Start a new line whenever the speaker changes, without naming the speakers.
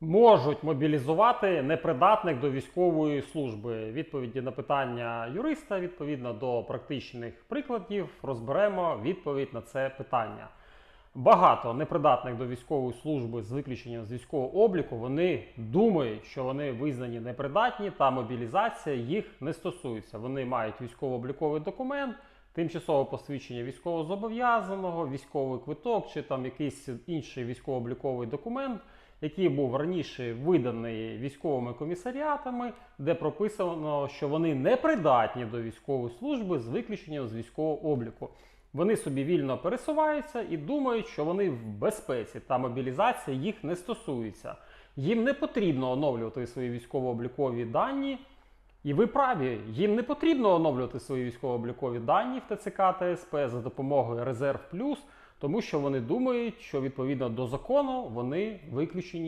можуть мобілізувати непридатних до військової служби. Відповіді на питання юриста відповідно до практичних прикладів розберемо відповідь на це питання. Багато непридатних до військової служби з виключенням з військового обліку вони думають, що вони визнані непридатні та мобілізація їх не стосується. Вони мають військово-обліковий документ, тимчасове посвідчення військовозобов'язаного, військовий квиток чи там якийсь інший військово-обліковий документ, який був раніше виданий військовими комісаріатами, де прописано, що вони непридатні до військової служби з виключенням з військового обліку. Вони собі вільно пересуваються і думають, що вони в безпеці та мобілізація їх не стосується. Їм не потрібно оновлювати свої військово-облікові дані. І ви праві, їм не потрібно оновлювати свої військово-облікові дані в ТЦК та СП за допомогою Резерв Плюс, тому що вони думають, що відповідно до закону вони виключені